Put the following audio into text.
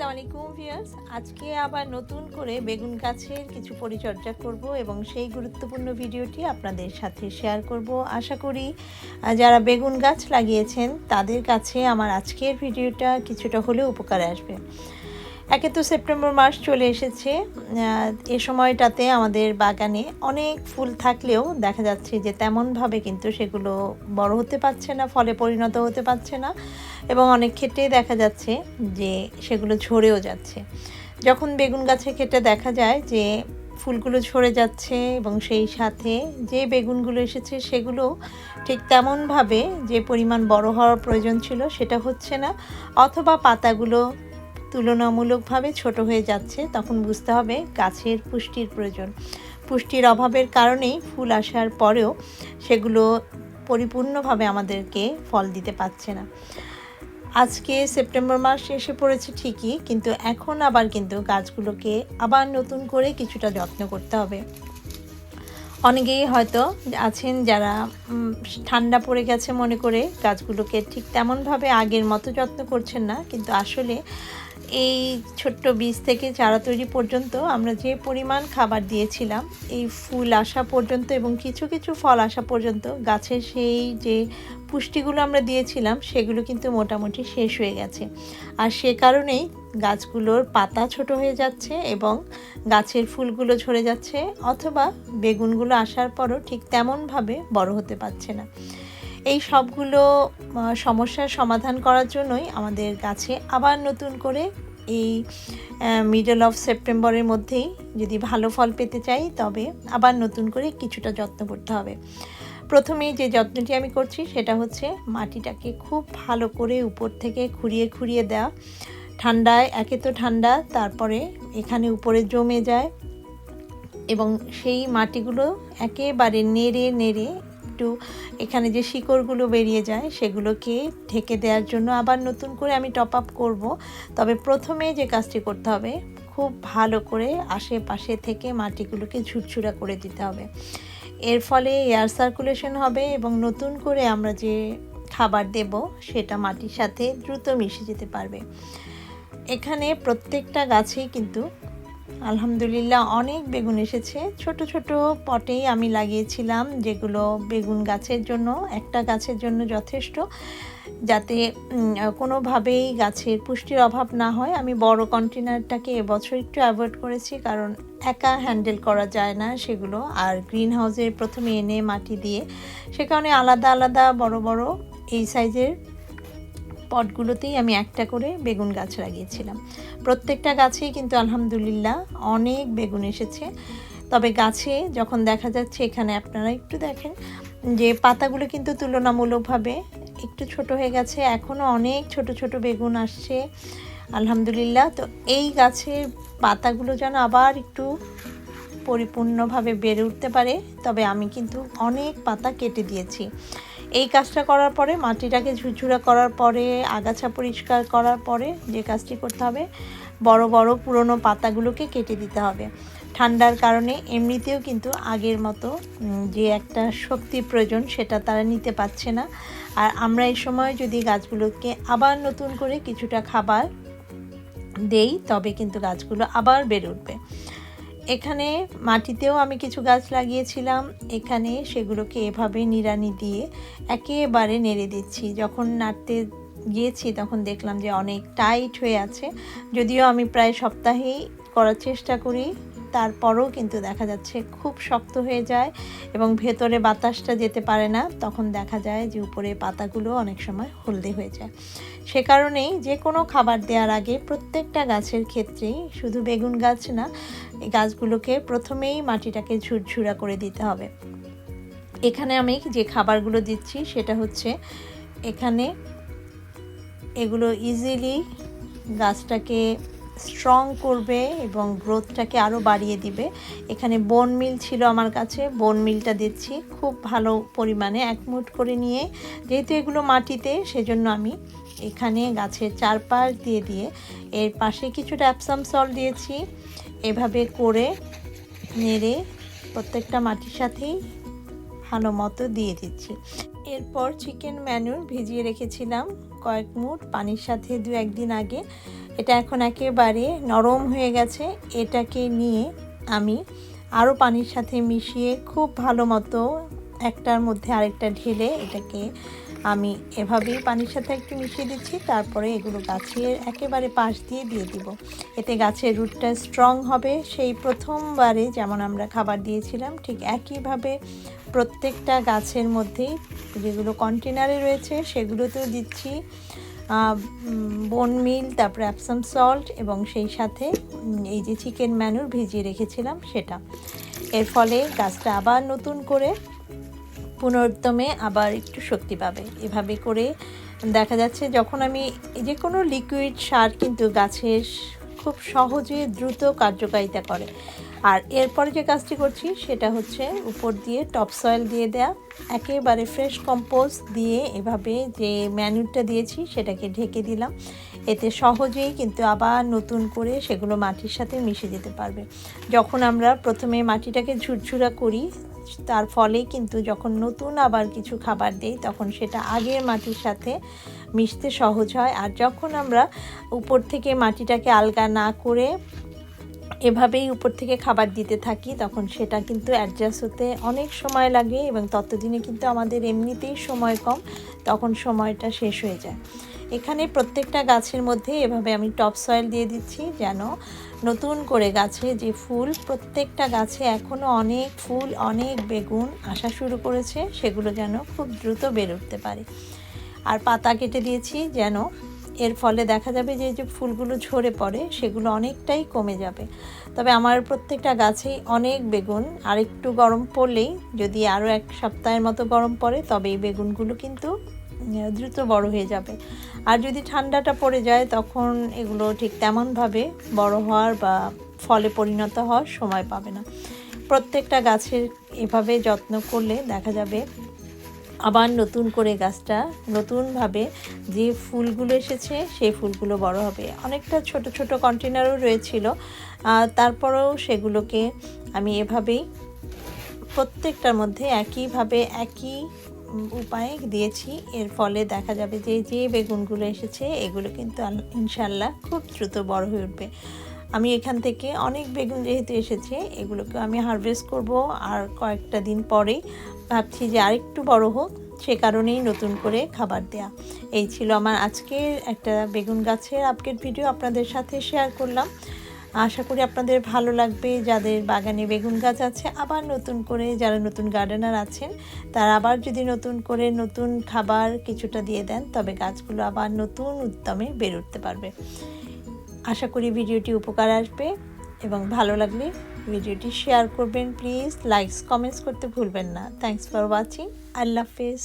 আসসালামু আলাইকুম ভিউয়ার্স। আজকে আবার নতুন করে বেগুন গাছের কিছু পরিচর্যা করব এবং সেই গুরুত্বপূর্ণ ভিডিওটি আপনাদের সাথে শেয়ার করব। আশা করি যারা বেগুন গাছ লাগিয়েছেন, তাদের কাছে আমার আজকের ভিডিওটা কিছুটা হলেও উপকারে আসবে। একে তো সেপ্টেম্বর মাস চলে এসেছে। এ সময়টাতে আমাদের বাগানে অনেক ফুল থাকলেও দেখা যাচ্ছে যে তেমনভাবে কিন্তু সেগুলো বড় হতে পারছে না, ফলে পরিণত হতে পারছে না এবং অনেক ক্ষেত্রেই দেখা যাচ্ছে যে সেগুলো ঝরেও যাচ্ছে। যখন বেগুন গাছে ক্ষেত্রে দেখা যায় যে ফুলগুলো ঝরে যাচ্ছে এবং সেই সাথে যে বেগুনগুলো এসেছে সেগুলো ঠিক তেমনভাবে যে পরিমাণ বড় হওয়ার প্রয়োজন ছিল সেটা হচ্ছে না, অথবা পাতাগুলো তুলনামূলকভাবে ছোট হয়ে যাচ্ছে, তখন বুঝতে হবে গাছের পুষ্টির প্রয়োজন। পুষ্টির অভাবের কারণেই ফুল আসার পরেও সেগুলো পরিপূর্ণভাবে আমাদেরকে ফল দিতে পারছে না। আজকে সেপ্টেম্বর মাস এসে পড়েছে ঠিকই, কিন্তু এখন আবার কিন্তু গাছগুলোকে আবার নতুন করে কিছুটা যত্ন করতে হবে। অনেকেই হয়তো আছেন যারা ঠান্ডা পড়ে গেছে মনে করে গাছগুলোকে ঠিক তেমনভাবে আগের মতো যত্ন করছেন না, কিন্তু আসলে এই ছোট্ট বীজ থেকে চারা তৈরি পর্যন্ত আমরা যে পরিমাণ খাবার দিয়েছিলাম, এই ফুল আসা পর্যন্ত এবং কিছু কিছু ফল আসা পর্যন্ত গাছের সেই যে পুষ্টিগুলো আমরা দিয়েছিলাম, সেগুলো কিন্তু মোটামুটি শেষ হয়ে গেছে। আর সে কারণেই গাছগুলোর পাতা ছোট হয়ে যাচ্ছে এবং গাছের ফুলগুলো ঝরে যাচ্ছে অথবা বেগুনগুলো আসার পরও ঠিক তেমনভাবে বড় হতে পারছে না। এই সবগুলো সমস্যার সমাধান করার জন্যই আমাদের গাছে আবার নতুন করে এই মিডল অফ সেপ্টেম্বরের মধ্যেই যদি ভালো ফল পেতে চাই, তবে আবার নতুন করে কিছুটা যত্ন করতে হবে। প্রথমে যে যত্নটি আমি করছি, সেটা হচ্ছে মাটিটাকে খুব ভালো করে উপর থেকে খুঁড়িয়ে খুঁড়িয়ে দেওয়া। ঠান্ডায়, একে তো ঠান্ডা, তারপরে এখানে উপরে জমে যায় এবং সেই মাটিগুলো একেবারে নেড়ে নেড়ে একটু এখানে যে শিকড়গুলো বেরিয়ে যায় সেগুলোকে ঢেকে দেওয়ার জন্য আবার নতুন করে আমি টপ আপ করব। তবে প্রথমে যে কাজটি করতে হবে, খুব ভালো করে আশেপাশে থেকে মাটিগুলোকে ঝুরঝুরা করে দিতে হবে। এর ফলে এয়ার সার্কুলেশন হবে এবং নতুন করে আমরা যে খাবার দেব সেটা মাটির সাথে দ্রুত মিশে যেতে পারবে। এখানে প্রত্যেকটা গাছেই কিন্তু আলহামদুলিল্লাহ, অনেক বেগুন এসেছে। ছোট ছোট পটেই আমি লাগিয়েছিলাম যেগুলো বেগুন গাছের জন্য, একটা গাছের জন্য যথেষ্ট। যাতে কোনোভাবেই গাছের পুষ্টির অভাব না হয়। আমি বড় কন্টেনারটাকে এবছর একটু অ্যাভয়েড করেছি, কারণ একা হ্যান্ডেল করা যায় না সেগুলো। আর গ্রিন হাউসে প্রথমে এনে মাটি দিয়ে, সে কারণে আলাদা আলাদা বড় বড় এই সাইজের পটগুলোতেই আমি একটা করে বেগুন গাছ লাগিয়েছিলাম। প্রত্যেকটা গাছেই কিন্তু আলহামদুলিল্লাহ অনেক বেগুন এসেছে। তবে গাছে যখন দেখা যাচ্ছে, এখানে আপনারা একটু দেখেন যে পাতাগুলো কিন্তু তুলনামূলকভাবে একটু ছোট হয়ে গেছে। এখনও অনেক ছোট ছোট বেগুন আসছে। আলহামদুলিল্লাহ, তো এই গাছের পাতাগুলো যেন আবার একটু পরিপূর্ণভাবে বেড়ে উঠতে পারে, তবে আমি কিন্তু অনেক পাতা কেটে দিয়েছি। এই কাজটা করার পরে, মাটিটাকে ঝুরঝুরা করার পরে, আগাছা পরিষ্কার করার পরে যে কাজটি করতে হবে, বড় বড় পুরনো পাতাগুলোকে কেটে দিতে হবে। ঠান্ডার কারণে এমনিতেও কিন্তু আগের মতো যে একটা শক্তির প্রয়োজন সেটা তারা নিতে পারছে না। আর আমরা এই সময় যদি গাছগুলোকে আবার নতুন করে কিছুটা খাবার দেই, তবে কিন্তু গাছগুলো আবার বেড়ে উঠবে। এখানে মাটিতেও আমি কিছু গাছ লাগিয়েছিলাম। এখানে সেগুলোকে এভাবে নিড়ানি দিয়ে একেবারে নেড়ে দিচ্ছি। যখন নাড়তে গিয়েছি তখন দেখলাম যে অনেক টাইট হয়ে আছে। যদিও আমি প্রায় সপ্তাহেই করার চেষ্টা করি। তারপরও কিন্তু দেখা যাচ্ছে খুব শক্ত হয়ে যায় এবং ভেতরে বাতাসটা যেতে পারে না, তখন দেখা যায় যে উপরে পাতাগুলো অনেক সময় হলদে হয়ে যায়। সে কারণেই যে কোনো খাবার দেওয়ার আগে প্রত্যেকটা গাছের ক্ষেত্রেই শুধু বেগুন গাছ না, এই গাছগুলোকে প্রথমেই মাটিটাকে ঝুরঝুরা করে দিতে হবে। এখানে আমি যে খাবারগুলো দিচ্ছি সেটা হচ্ছে এখানে এগুলো ইজিলি গাছটাকে স্ট্রং করবে এবং গ্রোথটাকে আরও বাড়িয়ে দিবে। এখানে বোন মিল ছিল আমার কাছে বোন মিলটা দিচ্ছি খুব ভালো পরিমাণে এক মুঠ করে নিয়ে। যেহেতু এগুলো মাটিতে, সেজন্য আমি এখানে গাছের চারপাশ দিয়ে দিয়ে এর পাশে কিছুটা অ্যাপসাম সল দিয়েছি। এভাবে করে নেড়ে প্রত্যেকটা মাটির সাথেই ভালো মতো দিয়ে দিচ্ছি। এরপর চিকেন ম্যানুর ভিজিয়ে রেখেছিলাম কয়েক মুঠ পানির সাথে দু একদিন আগে। এটা এখন একেবারে নরম হয়ে গেছে। এটাকে নিয়ে আমি আরও পানির সাথে মিশিয়ে খুব ভালো মতো একটার মধ্যে আরেকটা ঢেলে এটাকে আমি এভাবেই পানির সাথে একটু মিশিয়ে দিচ্ছি। তারপরে এগুলো গাছের একেবারে পাশ দিয়ে দিয়ে দিব। এতে গাছের রুটটা স্ট্রং হবে। সেই প্রথমবারে যেমন আমরা খাবার দিয়েছিলাম, ঠিক একইভাবে প্রত্যেকটা গাছের মধ্যেই যেগুলো কন্টেনারে রয়েছে সেগুলোতেও দিচ্ছি। বোন মিল তারপরে অ্যাপসাম সল্ট এবং সেই সাথে এই যে চিকেন ম্যানুর ভিজিয়ে রেখেছিলাম সেটা। এর ফলে গাছটা আবার নতুন করে পুনরুদ্যমে আবার একটু শক্তি পাবে। এভাবে করে দেখা যাচ্ছে যখন আমি যে কোনো লিকুইড সার কিন্তু গাছের খুব সহজে দ্রুত কার্যকারিতা করে। আর এরপরে যে কাজটি করছি, সেটা হচ্ছে উপর দিয়ে টপ সয়েল দিয়ে দেয়া। একেবারে ফ্রেশ কম্পোজ দিয়ে এভাবে যে ম্যানুরটা দিয়েছি, সেটাকে ঢেকে দিলাম। এতে সহজেই কিন্তু আবার নতুন করে সেগুলো মাটির সাথে মিশে যেতে পারবে। যখন আমরা প্রথমে মাটিটাকে ঝুরঝুরা করি, তার ফলে কিন্তু যখন নতুন আবার কিছু খাবার দেই, তখন সেটা আগের মাটির সাথে মিশতে সহজ হয়। আর যখন আমরা উপর থেকে মাটিটাকে আলগা না করে এভাবেই উপর থেকে খাবার দিতে থাকি, তখন সেটা কিন্তু অ্যাডজাস্ট হতে অনেক সময় লাগে এবং ততদিনে কিন্তু আমাদের এমনিতেই সময় কম, তখন সময়টা শেষ হয়ে যায়। এখানে প্রত্যেকটা গাছের মধ্যে এভাবে আমি টপ সয়েল দিয়ে দিচ্ছি যেন নতুন করে গাছে যে ফুল, প্রত্যেকটা গাছে এখনও অনেক ফুল, অনেক বেগুন আসা শুরু করেছে, সেগুলো যেন খুব দ্রুত বের উঠতে পারে। আর পাতা কেটে দিয়েছি যেন এর ফলে দেখা যাবে যে যে ফুলগুলো ঝরে পড়ে, সেগুলো অনেকটাই কমে যাবে। তবে আমার প্রত্যেকটা গাছেই অনেক বেগুন। আর একটু গরম পড়লেই, যদি আরও এক সপ্তাহের মতো গরম পড়ে, তবে এই বেগুনগুলো কিন্তু দ্রুত বড় হয়ে যাবে। আর যদি ঠান্ডাটা পড়ে যায়, তখন এগুলো ঠিক তেমনভাবে বড় হওয়ার বা ফলে পরিণত হওয়ার সময় পাবে না। প্রত্যেকটা গাছের এভাবে যত্ন করলে দেখা যাবে আবার নতুন করে গাছটা নতুনভাবে যে ফুলগুলো এসেছে, সেই ফুলগুলো বড় হবে। অনেকটা ছোট ছোট কন্টেনারও রয়েছিল। তারপরেও সেগুলোকে আমি এভাবেই প্রত্যেকটার মধ্যে একইভাবে একই উপায়ে দিয়েছি। এর ফলে দেখা যাবে যে যে বেগুনগুলো এসেছে, এগুলো কিন্তু ইনশাল্লাহ খুব দ্রুত বড় হয়ে উঠবে। আমি এখান থেকে অনেক বেগুন যেহেতু এসেছে, এগুলোকে আমি হারভেস্ট করব। আর কয়েকটা দিন পরেই ভাবছি যে আরেকটু বড় হোক, সে কারণেই নতুন করে খাবার দেয়া। এই ছিল আমার আজকের একটা বেগুন গাছের আপডেট ভিডিও আপনাদের সাথে শেয়ার করলাম। আশা করি আপনাদের ভালো লাগবে। যাদের বাগানে বেগুন গাছ আছে, আবার নতুন করে যারা নতুন গার্ডেনার আছেন, তারা আবার যদি নতুন করে নতুন খাবার কিছুটা দিয়ে দেন, তবে গাছগুলো আবার নতুন উদ্যমে বের উঠতে পারবে। আশা করি ভিডিওটি উপকার আসবে এবং ভালো লাগলে ভিডিওটি শেয়ার করবেন প্লিজ লাইকস কমেন্টস করতে ভুলবেন না। থ্যাংকস ফর ওয়াচিং আল্লাহ হাফেজ।